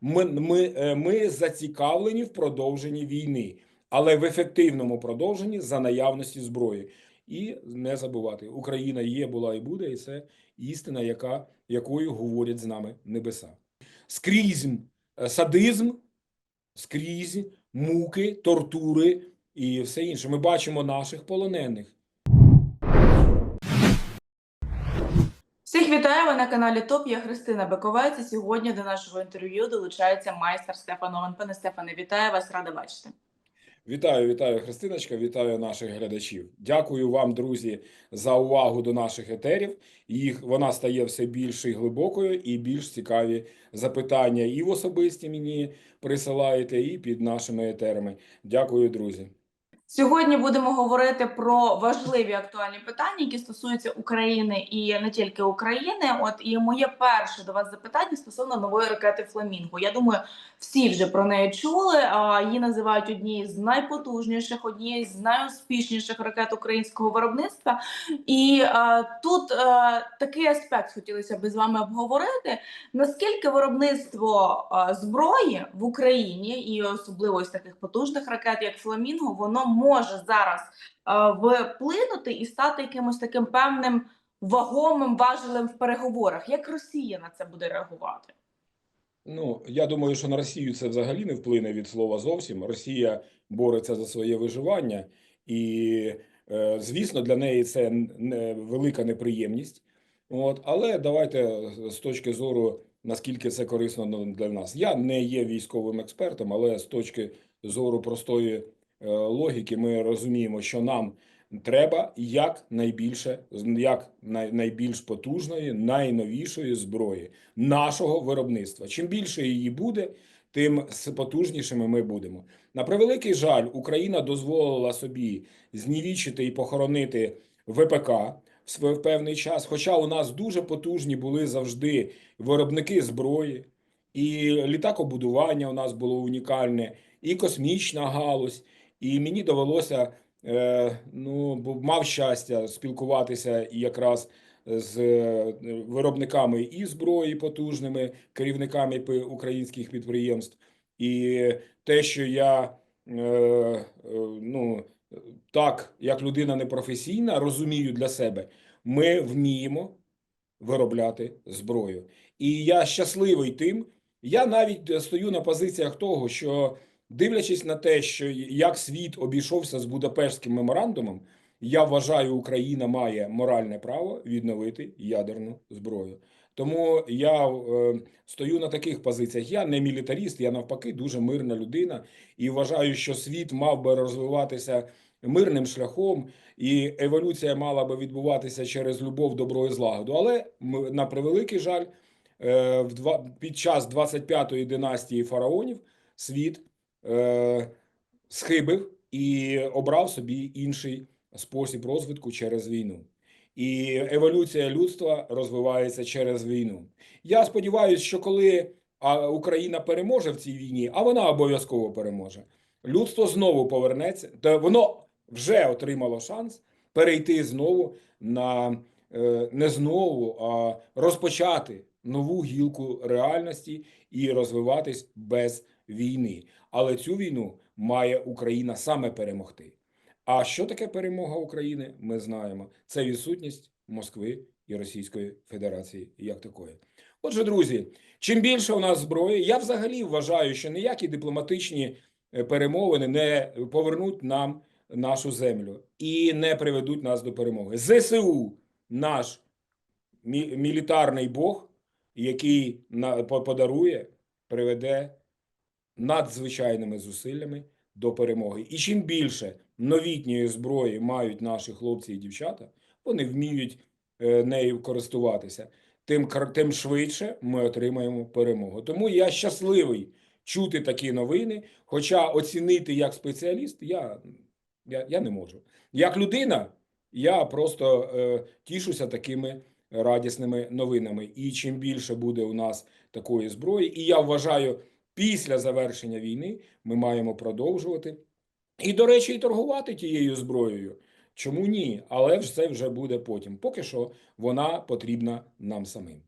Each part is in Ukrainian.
Ми, ми, е, ми зацікавлені в продовженні війни, але в ефективному продовженні за наявності зброї. І не забувати, Україна є, була і буде, і це істина, яка, якою говорять з нами небеса. Скрізь е, садизм, скрізь муки, тортури і все інше. Ми бачимо наших полонених. На каналі ТОП. Я Христина Бековець. Сьогодні до нашого інтерв'ю долучається майстер Стефан Овен. Пане Стефане, вітаю вас, рада бачити. Вітаю, вітаю, Христиночка, вітаю наших глядачів. Дякую вам, друзі, за увагу до наших етерів. Їх вона стає все більш і глибокою і більш цікаві запитання. І в особисті мені присилаєте, і під нашими етерами. Дякую, друзі. Сьогодні будемо говорити про важливі актуальні питання, які стосуються України і не тільки України. От і моє перше до вас запитання стосовно нової ракети Фламінго. Я думаю, всі вже про неї чули. А її називають однією з найпотужніших, однією з найуспішніших ракет українського виробництва. І е, тут е, такий аспект хотілося би з вами обговорити. Наскільки виробництво е, зброї в Україні, і особливо із таких потужних ракет, як Фламінго, воно може зараз е, вплинути і стати якимось таким певним вагомим важелем в переговорах. Як Росія на це буде реагувати? Ну, я думаю, що на Росію це взагалі не вплине від слова зовсім. Росія бореться за своє виживання, і, е, звісно, для неї це велика неприємність. От, але давайте з точки зору, наскільки це корисно на- для нас. Я не є військовим експертом, але з точки зору простої логіки, ми розуміємо, що нам треба як найбільше, як найбільш потужної, найновішої зброї нашого виробництва. Чим більше її буде, тим потужнішими ми будемо. На превеликий жаль, Україна дозволила собі знівічити і похоронити ВПК в певний час. Хоча у нас дуже потужні були завжди виробники зброї, і літакобудування у нас було унікальне, і космічна галузь. І мені довелося, е, ну, мав щастя спілкуватися і якраз з е, виробниками і зброї потужними, керівниками українських підприємств. І те, що я е, ну, так, як людина непрофесійна, розумію для себе, ми вміємо виробляти зброю. І я щасливий тим. Я навіть стою на позиціях того, що дивлячись на те, що як світ обійшовся з Будапештським меморандумом, я вважаю, Україна має моральне право відновити ядерну зброю. Тому я е, стою на таких позиціях. Я не мілітаріст, я навпаки дуже мирна людина і вважаю, що світ мав би розвиватися мирним шляхом, і еволюція мала би відбуватися через любов, добро і злагоду. Але м- на превеликий жаль, е, в два, під час 25-ї династії фараонів світ е, схибив і обрав собі інший спосіб розвитку через війну. І еволюція людства розвивається через війну. Я сподіваюся, що коли Україна переможе в цій війні, а вона обов'язково переможе, людство знову повернеться, то воно вже отримало шанс перейти знову на е, не знову, а розпочати нову гілку реальності і розвиватись без війни. Але цю війну має Україна саме перемогти. А що таке перемога України? Ми знаємо. Це відсутність Москви і Російської Федерації як такої. Отже, друзі, чим більше у нас зброї, я взагалі вважаю, що ніякі дипломатичні е, перемовини не повернуть нам нашу землю і не приведуть нас до перемоги. ЗСУ, наш мі- мілітарний Бог, який на- подарує, приведе надзвичайними зусиллями до перемоги. І чим більше новітньої зброї мають наші хлопці і дівчата, вони вміють е, нею користуватися, тим, тим швидше ми отримаємо перемогу. Тому я щасливий чути такі новини, хоча оцінити як спеціаліст я, я, я не можу. Як людина, я просто е, тішуся такими радісними новинами. І чим більше буде у нас такої зброї, і я вважаю, після завершення війни ми маємо продовжувати. І, до речі, і торгувати тією зброєю. Чому ні? Але це вже буде потім. Поки що вона потрібна нам самим.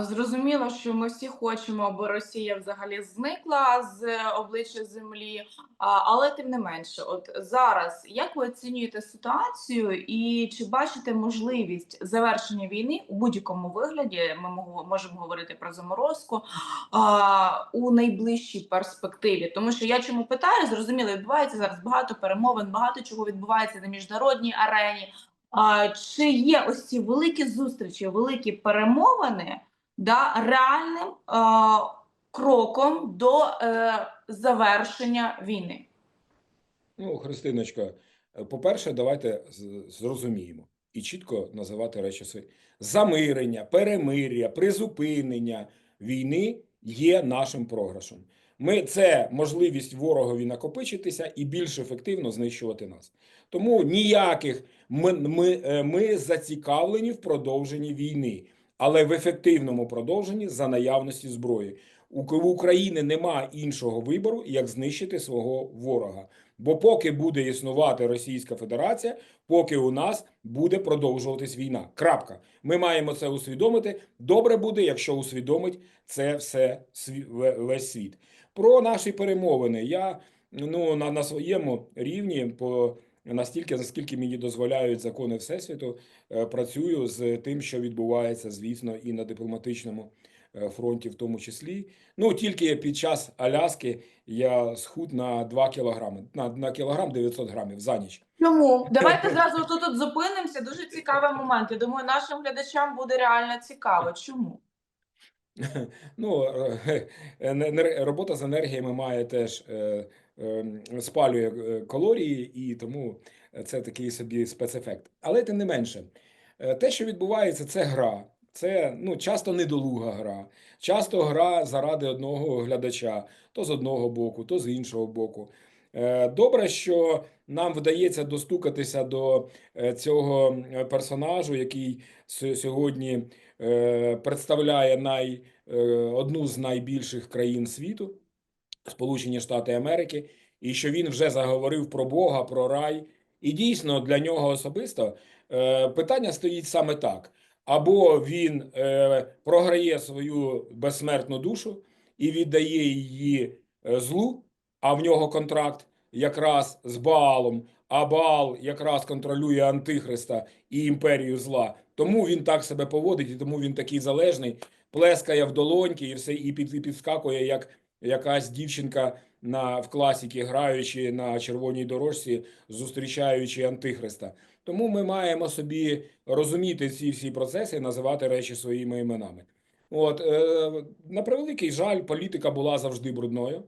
Зрозуміло, що ми всі хочемо, аби Росія взагалі зникла з обличчя землі. Але тим не менше, от зараз як ви оцінюєте ситуацію, і чи бачите можливість завершення війни у будь-якому вигляді? Ми можемо говорити про заморозку у найближчій перспективі. Тому що я чому питаю, зрозуміло, відбувається зараз багато перемовин, багато чого відбувається на міжнародній арені. Чи є ось ці великі зустрічі, великі перемовини да, реальним е, кроком до е, завершення війни? Ну, Христиночка, е, по-перше, давайте зрозуміємо і чітко називати речі свої. Замирення, перемир'я, призупинення війни є нашим програшем. Ми це можливість ворогові накопичитися і більш ефективно знищувати нас. Тому ніяких ми, ми, е, ми зацікавлені в продовженні війни, але в ефективному продовженні за наявності зброї. У України немає іншого вибору, як знищити свого ворога. Бо поки буде існувати Російська Федерація, поки у нас буде продовжуватись війна. Крапка. Ми маємо це усвідомити. Добре буде, якщо усвідомить це все весь світ. Про наші перемовини я ну на, на своєму рівні по настільки, наскільки мені дозволяють закони всесвіту, е, працюю з тим, що відбувається, звісно, і на дипломатичному е, фронті, в тому числі. Ну тільки під час Аляски я схуд на 2 кілограми, на, на кілограм 900 грамів за ніч. Чому? Давайте зразу тут, тут зупинимося. Дуже цікавий момент. Я думаю, нашим глядачам буде реально цікаво. Чому? Ну, е, робота з енергіями має теж е, е, спалює е, калорії, і тому це такий собі спецефект. Але тим не менше, те, що відбувається, це гра. Це ну, часто недолуга гра, часто гра заради одного глядача, то з одного боку, то з іншого боку. Добре, що нам вдається достукатися до е, цього е, персонажу, який сьогодні е, представляє най, одну з найбільших країн світу, Сполучені Штати Америки, і що він вже заговорив про Бога, про рай. І дійсно для нього особисто питання стоїть саме так: або він програє свою безсмертну душу і віддає її злу, а в нього контракт якраз з Баалом, а Баал якраз контролює Антихриста і імперію зла. Тому він так себе поводить, і тому він такий залежний, плескає в долоньки і все, і під, і підскакує, як якась дівчинка на в класіки, граючи на червоній дорожці, зустрічаючи Антихриста. Тому ми маємо собі розуміти ці всі процеси, називати речі своїми іменами. От е, на превеликий жаль, політика була завжди брудною,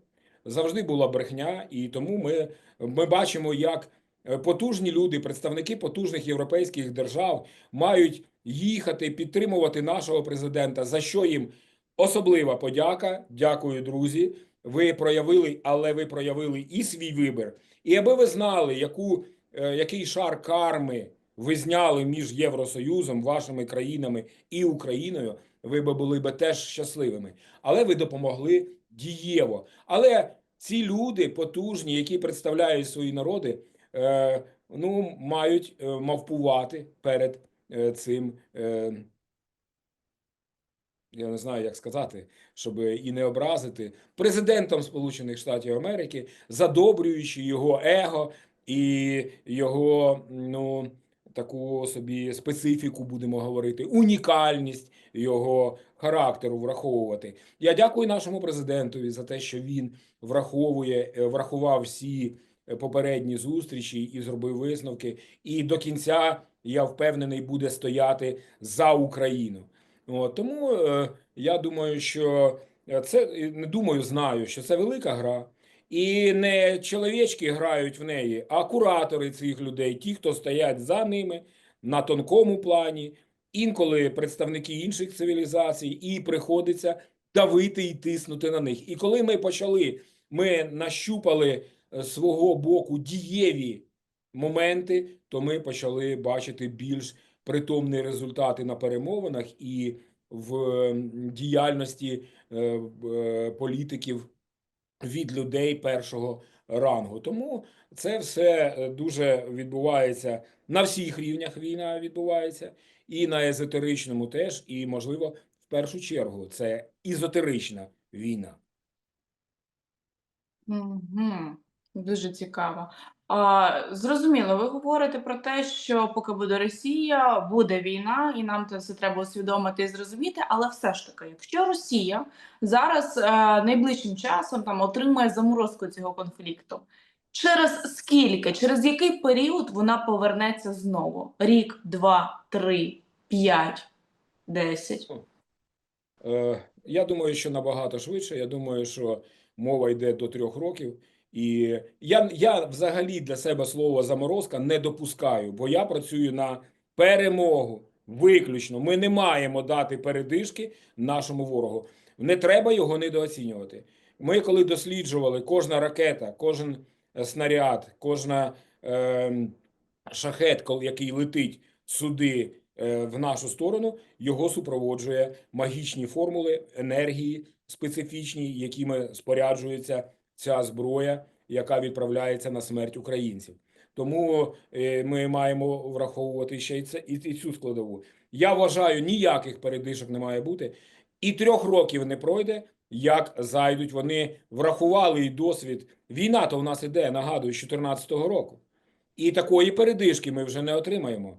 завжди була брехня, і тому ми, ми бачимо, як е, потужні люди, представники потужних європейських держав, мають їхати підтримувати нашого президента, за що їм особлива подяка. Дякую, друзі. Ви проявили, але ви проявили і свій вибір. І аби ви знали, яку, е, який шар карми ви зняли між Євросоюзом, вашими країнами і Україною, ви би були би теж щасливими. Але ви допомогли дієво. Але ці люди потужні, які представляють свої народи, е, ну, мають е, мавпувати перед е, цим. Я не знаю, як сказати, щоб і не образити президентом Сполучених Штатів Америки, задобрюючи його его і його ну таку собі специфіку, будемо говорити, унікальність його характеру враховувати. Я дякую нашому президентові за те, що він враховує, е, врахував всі е, попередні зустрічі і зробив висновки. І до кінця я впевнений буде стояти за Україну. От, тому е, я думаю, що е, це не думаю, знаю, що це велика гра. І не чоловічки грають в неї, а куратори цих людей, ті, хто стоять за ними на тонкому плані, інколи представники інших цивілізацій, і приходиться давити і тиснути на них. І коли ми почали, ми нащупали е, свого боку дієві моменти, то ми почали бачити більш притомні результати на перемовинах і в діяльності е, е, політиків від людей першого рангу. Тому це все е, дуже відбувається на всіх рівнях. Війна відбувається, і на езотеричному теж, і можливо в першу чергу це ізотерична війна. Мгм. Дуже цікаво. А, зрозуміло, ви говорите про те, що поки буде Росія, буде війна, і нам це все треба усвідомити і зрозуміти. Але все ж таки, якщо Росія зараз е, найближчим часом там отримає заморозку цього конфлікту, через скільки, через який період вона повернеться знову? Рік, два, три, п'ять, десять. Е, Я думаю, що набагато швидше. Я думаю, що мова йде до трьох років. І я, я взагалі для себе слово заморозка не допускаю, бо я працюю на перемогу. Виключно. Ми не маємо дати передишки нашому ворогу. Не треба його недооцінювати. Ми, коли досліджували кожна ракета, кожен е, снаряд, кожна е, шахет, який летить сюди е, в нашу сторону, його супроводжує магічні формули енергії специфічні, якими споряджується ця зброя, яка відправляється на смерть українців. Тому е, ми маємо враховувати ще й це і, цю складову. Я вважаю, ніяких передишок не має бути, і трьох років не пройде, як зайдуть. Вони врахували і досвід. Війна то в нас іде, нагадую, з 2014 року. І такої передишки ми вже не отримаємо.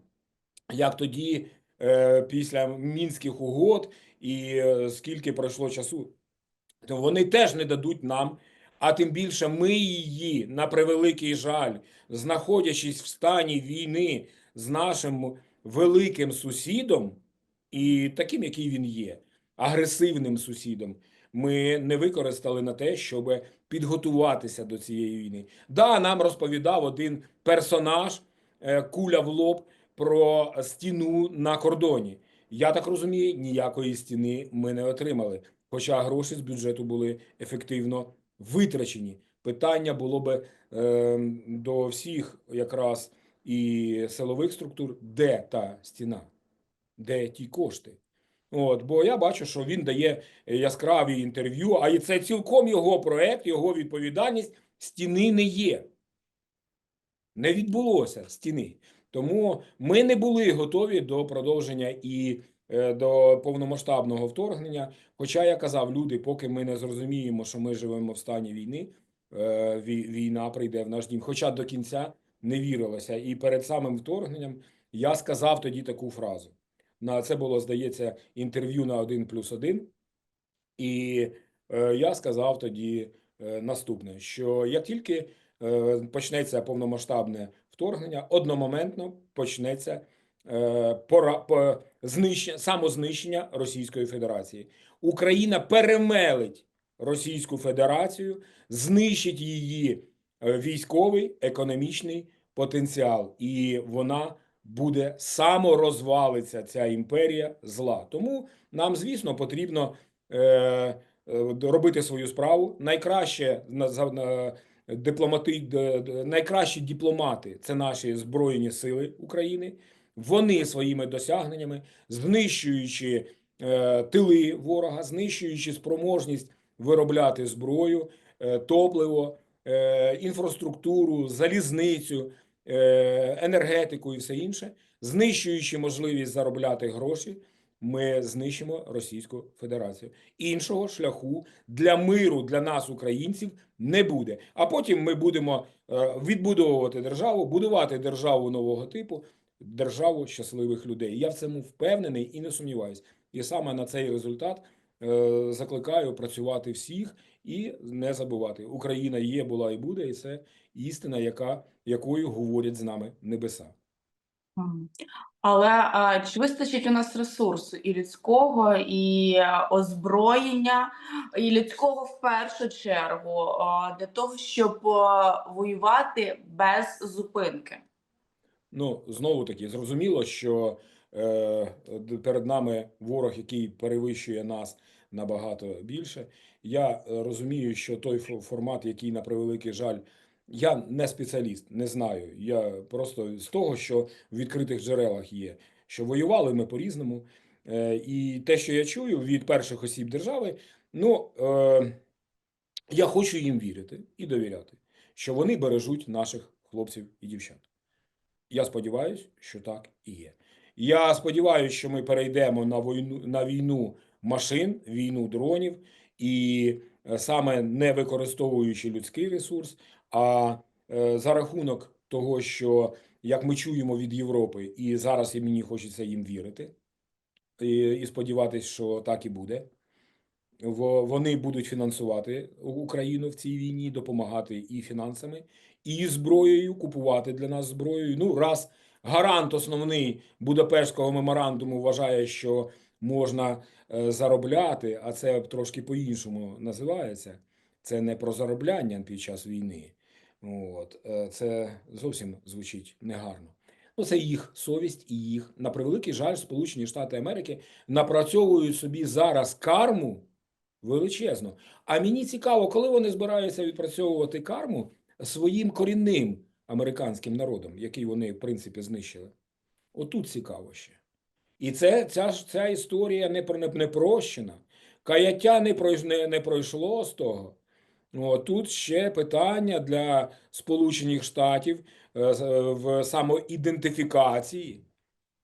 Як тоді, е, після мінських угод, і е, скільки пройшло часу, то вони теж не дадуть нам. А тим більше ми її, на превеликий жаль, знаходячись в стані війни з нашим великим сусідом, і таким, який він є, агресивним сусідом, ми не використали на те, щоб підготуватися до цієї війни. Да, нам розповідав один персонаж, е, куля в лоб, про стіну на кордоні. Я так розумію, ніякої стіни ми не отримали. Хоча гроші з бюджету були ефективно витрачені. Питання було би е, до всіх якраз і силових структур, де та стіна, де ті кошти. От, бо я бачу, що він дає яскраві інтерв'ю, а це цілком його проект, його відповідальність. Стіни не є. Не відбулося стіни. Тому ми не були готові до продовження і до повномасштабного вторгнення. Хоча я казав, люди, поки ми не зрозуміємо, що ми живемо в стані війни, е, війна прийде в наш дім. Хоча до кінця не вірилося. І перед самим вторгненням я сказав тоді таку фразу. На це було, здається, інтерв'ю на 1 плюс 1. І е, я сказав тоді е, наступне: що як тільки е, почнеться повномасштабне вторгнення, одномоментно почнеться е, знищення, самознищення Російської Федерації. Україна перемелить Російську Федерацію, знищить її е, військовий, економічний потенціал, і вона буде саморозвалиться ця імперія зла. Тому нам, звісно, потрібно е, е, робити свою справу. Найкраще на, на дипломати, найкращі дипломати це наші збройні сили України. Вони своїми досягненнями, знищуючи е, тили ворога, знищуючи спроможність виробляти зброю, е, топливо, е, інфраструктуру, залізницю, е, енергетику і все інше, знищуючи можливість заробляти гроші, ми знищимо Російську Федерацію. Іншого шляху для миру для нас, українців, не буде. А потім ми будемо е, відбудовувати державу, будувати державу нового типу, державу щасливих людей. Я в цьому впевнений і не сумніваюся. І саме на цей результат е, закликаю працювати всіх і не забувати. Україна є, була і буде, і це істина, яка якою говорять з нами небеса. Але а, чи вистачить у нас ресурсу і людського, і е, озброєння, і людського в першу чергу а, для того, щоб а, воювати без зупинки? Ну, знову таки, зрозуміло, що е, перед нами ворог, який перевищує нас набагато більше. Я е, розумію, що той формат, який на превеликий жаль, я не спеціаліст, не знаю. Я просто з того, що в відкритих джерелах є, що воювали ми по-різному. Е, і те, що я чую від перших осіб держави, ну е, я хочу їм вірити і довіряти, що вони бережуть наших хлопців і дівчат. Я сподіваюся, що так і є. Я сподіваюся, що ми перейдемо на війну, на війну машин, війну дронів, і е, саме не використовуючи людський ресурс, а е, за рахунок того, що як ми чуємо від Європи, і зараз і мені хочеться їм вірити, і, і сподіватися, що так і буде. Вони будуть фінансувати Україну в цій війні, допомагати і фінансами, і зброєю, купувати для нас зброєю. Ну, раз гарант основний Будапештського меморандуму вважає, що можна е, заробляти, а це трошки по-іншому називається. Це не про заробляння під час війни. От, е, це зовсім звучить негарно. Ну, це їх совість і їх, на превеликий жаль, Сполучені Штати Америки напрацьовують собі зараз карму величезну. А мені цікаво, коли вони збираються відпрацьовувати карму своїм корінним американським народом, який вони, в принципі, знищили. Отут цікаво ще. І це, ця, ця історія не, не, не прощена. Каяття не, не, не пройшло з того. О, тут ще питання для Сполучених Штатів е, е, в самоідентифікації.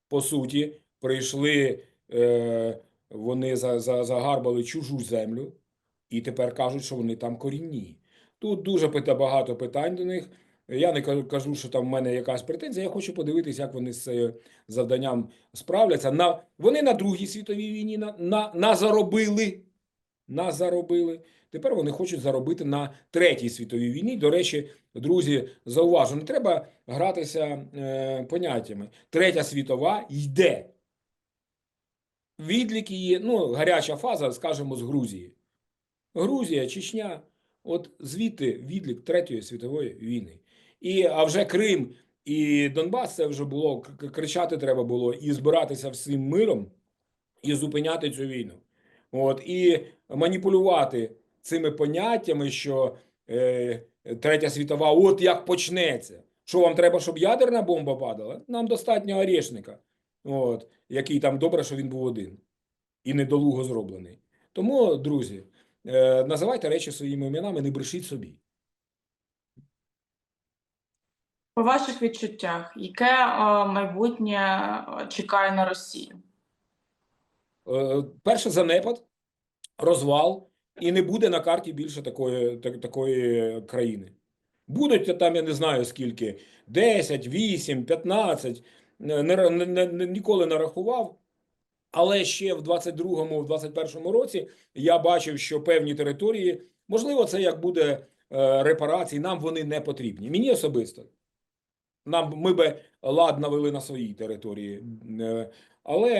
По суті, прийшли, е, вони за, за, загарбали чужу землю і тепер кажуть, що вони там корінні. Тут дуже багато питань до них. Я не кажу- що там в мене якась претензія. Я хочу подивитися, як вони з завданням справляться. На, вони на Другій світовій війні на, на, на заробили. На заробили. Тепер вони хочуть заробити на Третій світовій війні. До речі, друзі, зауважу, не треба гратися е, поняттями. Третя світова йде. Відлік її, ну, гаряча фаза, скажімо, з Грузії. Грузія, Чечня, от звідти відлік Третьої світової війни. І, а вже Крим і Донбас, це вже було, кричати треба було і збиратися всім миром, і зупиняти цю війну. От, і маніпулювати цими поняттями, що е, Третя світова, от як почнеться. Що вам треба, щоб ядерна бомба падала? Нам достатньо орешника, от, який там добре, що він був один і недолуго зроблений. Тому, друзі, називайте речі своїми іменами, не брешіть собі. По ваших відчуттях, яке е, майбутнє е, чекає на Росію? Е, Перше занепад, розвал, і не буде на карті більше такої, так- такої країни. Будуть там, я не знаю скільки, 10, 8, 15, не, не, не, не- ніколи не рахував. Але ще в 22-му, в 21-му році я бачив, що певні території, можливо, це як буде е, репарації, нам вони не потрібні. Мені особисто. Нам ми би лад навели на своїй території. Е, Але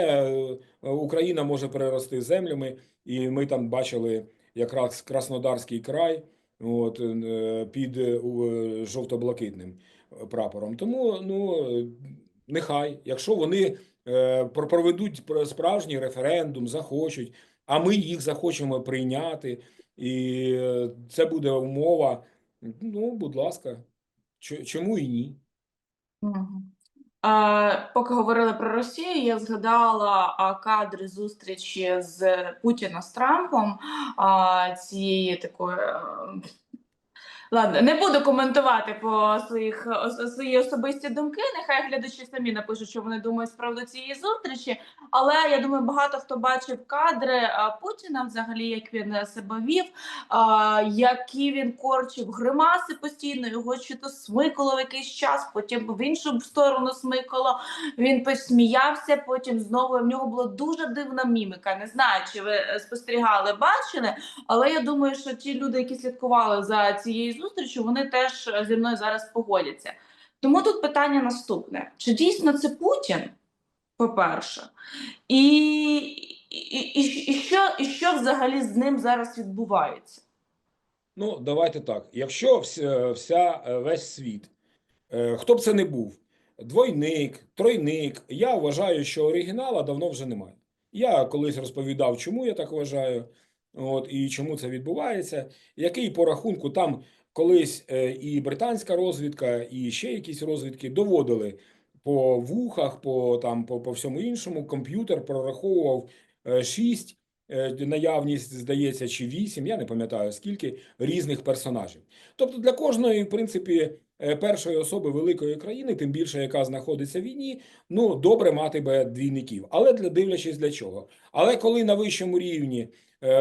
е, Україна може перерости землями, і ми там бачили якраз Краснодарський край от, під жовто-блакитним прапором. Тому ну, нехай, якщо вони проведуть справжній референдум, захочуть, а ми їх захочемо прийняти, і е, це буде умова. Ну, будь ласка, чому і ні? Е, Поки говорили про Росію, я згадала кадри зустрічі з Путіна з Трампом. Цієї такої. Ладно, не буду коментувати по своїх свої особисті думки. Нехай глядачі самі напишуть, що вони думають з приводу цієї зустрічі. Але я думаю, багато хто бачив кадри Путіна, взагалі, як він е, себе вів, які він корчив гримаси постійно, його чи то смикало в якийсь час, потім в іншу сторону смикало. Він посміявся, потім знову в нього була дуже дивна міміка. Не знаю, чи ви е, спостерігали, бачили, але я думаю, що ті люди, які слідкували за цією зустрічю, вони теж е, зі мною зараз погодяться. Тому тут питання наступне: чи дійсно це Путін? По-перше, і, і, і, і, що, і що взагалі з ним зараз відбувається? Ну, давайте так. Якщо вся, вся е, весь світ, е, хто б це не був, двойник, тройник, я вважаю, що оригінала давно вже немає. Я колись розповідав, чому я так вважаю, от, і чому це відбувається, який по рахунку там колись е, і британська розвідка, і ще якісь розвідки доводили по вухах, по, там, по, по всьому іншому. Комп'ютер прораховував е, шість е, наявність, здається, чи вісім, я не пам'ятаю скільки різних персонажів. Тобто для кожної, в принципі, першої особи великої країни, тим більше яка знаходиться в війні, ну добре мати би двійників. Але для дивлячись для чого. Але коли на вищому рівні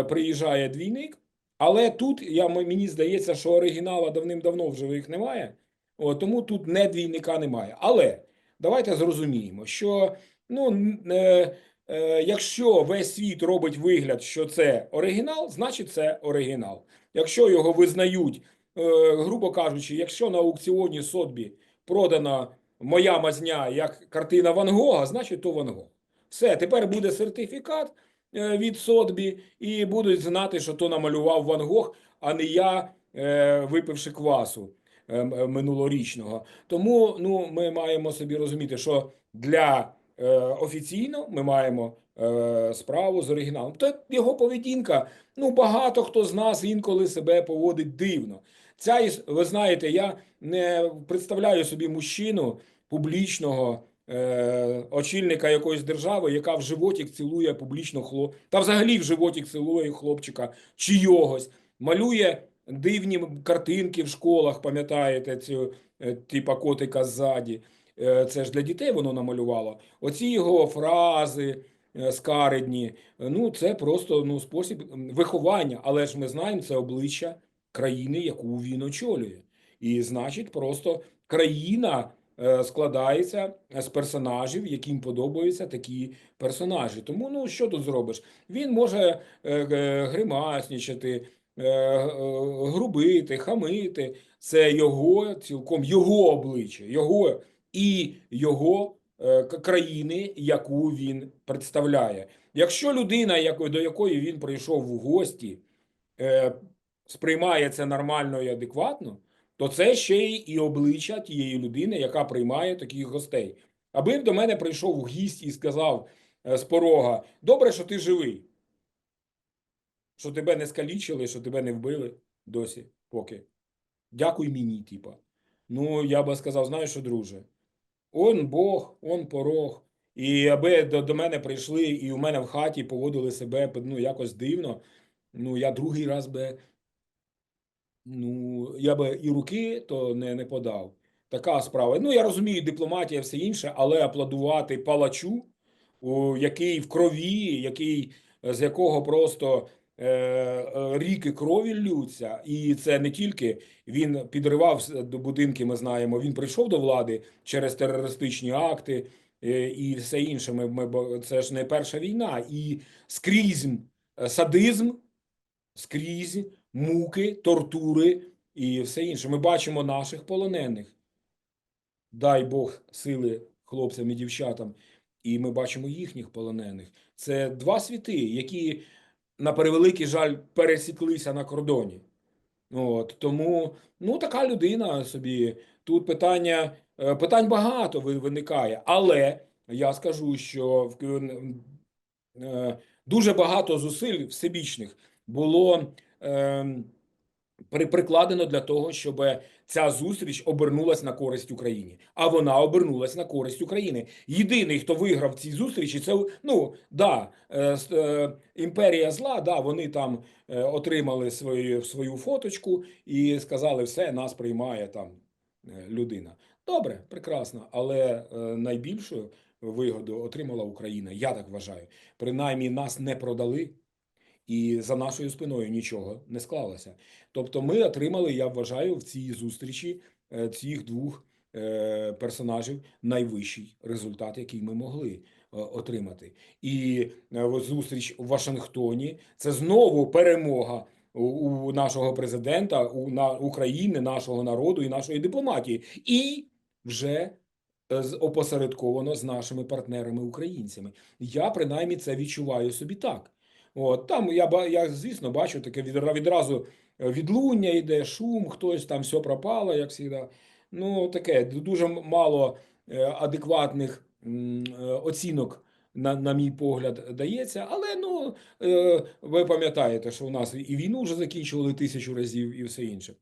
приїжджає двійник, але тут я мені здається, що оригінала давним-давно в живих немає. О, тому тут не двійника немає. Але давайте зрозуміємо, що ну е, е, якщо весь світ робить вигляд, що це оригінал, значить це оригінал. Якщо його визнають, е, грубо кажучи, якщо на аукціоні Сотбі продана моя мазня як картина Ван Гога, значить то Ван Гог. Все, тепер буде сертифікат від Сотбі, і будуть знати, що то намалював Ван Гог, а не я, е, випивши квасу е, е, минулорічного. Тому ну, ми маємо собі розуміти, що для е, офіційно ми маємо е, справу з оригіналом. То його поведінка, ну багато хто з нас інколи себе поводить дивно. Ця ви знаєте, я не представляю собі мужчину публічного. Е, Очільника якоїсь держави, яка в животік цілує публічно хлоп, та взагалі в животік цілує хлопчика чийогось, малює дивні картинки в школах, пам'ятаєте, цю е, типа котика ззаді. Е, Це ж для дітей воно намалювало. Оці його фрази скаридні, ну це просто ну, спосіб виховання, але ж ми знаємо, це обличчя країни, яку він очолює. І значить, просто країна складається з персонажів, яким подобаються такі персонажі. Тому ну що тут зробиш? Він може е, е, гримаснічати, е, е, грубити, хамити. Це його цілком його обличчя, його і його е, країни, яку він представляє. Якщо людина, до якої він прийшов в гості, е, сприймає це нормально і адекватно, то це ще й і обличчя тієї людини, яка приймає таких гостей. Аби до мене прийшов гість і сказав е, з порога: добре, що ти живий, що тебе не скалічили, що тебе не вбили досі, поки. Дякуй мені, типа. Ну, я би сказав, знаєш що, друже, он Бог, он порог. І аби до, до мене прийшли і у мене в хаті поводили себе ну, якось дивно, ну, я другий раз би, ну, я би і руки то не, не подав. Така справа. Ну, я розумію, дипломатія, все інше, але аплодувати палачу, який в крові, який, з якого просто е, е, ріки крові ллються. І це не тільки він підривав до будинки, ми знаємо, він прийшов до влади через терористичні акти е, і все інше. Ми, ми, це ж не перша війна. І скрізь е, садизм, скрізь муки, тортури і все інше. Ми бачимо наших полонених. Дай Бог сили хлопцям і дівчатам. І ми бачимо їхніх полонених. Це два світи, які, на превеликий жаль, пересіклися на кордоні. От, тому ну, така людина собі. Тут питання, е, питань багато виникає. Але я скажу, що е, дуже багато зусиль всебічних було прикладено для того, щоб ця зустріч обернулась на користь Україні. А вона обернулась на користь України. Єдиний, хто виграв в цій зустрічі, це ну да, е, е, імперія зла. Да, вони там е, отримали свою, свою фоточку і сказали, все, нас приймає там людина. Добре, прекрасно, але е, найбільшу вигоду отримала Україна. Я так вважаю. Принаймні нас не продали. І за нашою спиною нічого не склалося. Тобто, ми отримали, я вважаю, в цій зустрічі е, цих двох е, персонажів найвищий результат, який ми могли е, отримати. І зустріч у Вашингтоні це знову перемога у, нашого президента, у на України, нашого народу і нашої дипломатії. І вже опосередковано з нашими партнерами українцями. Я принаймні це відчуваю собі так. От там я я звісно бачу таке відразу е, відлуння йде, шум, хтось там все пропало, як завжди. Ну таке дуже мало е, адекватних е, оцінок. На, на мій погляд, дається, але ну ви пам'ятаєте, що у нас і війну вже закінчували тисячу разів, і все інше.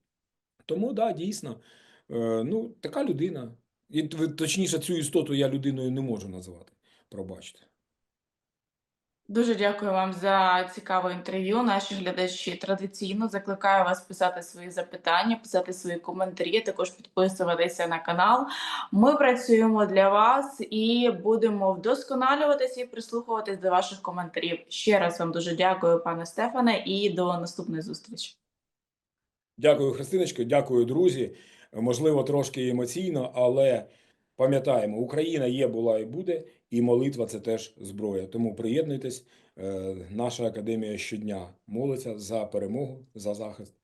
Тому да, дійсно, ну така людина. І точніше, цю істоту я людиною не можу назвати. Пробачте. Дуже дякую вам за цікаве інтерв'ю. Наші глядачі традиційно закликаю вас писати свої запитання, писати свої коментарі, також підписуватися на канал. Ми працюємо для вас і будемо вдосконалюватися і прислухуватись до ваших коментарів. Ще раз вам дуже дякую, пане Стефане, і до наступної зустрічі. Дякую, Христиночко, дякую, друзі. Можливо, трошки емоційно, але пам'ятаємо, Україна є, була і буде, і молитва це теж зброя. Тому приєднуйтесь. Е, Наша академія щодня молиться за перемогу, за захист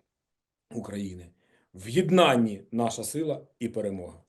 України. В єднанні наша сила і перемога.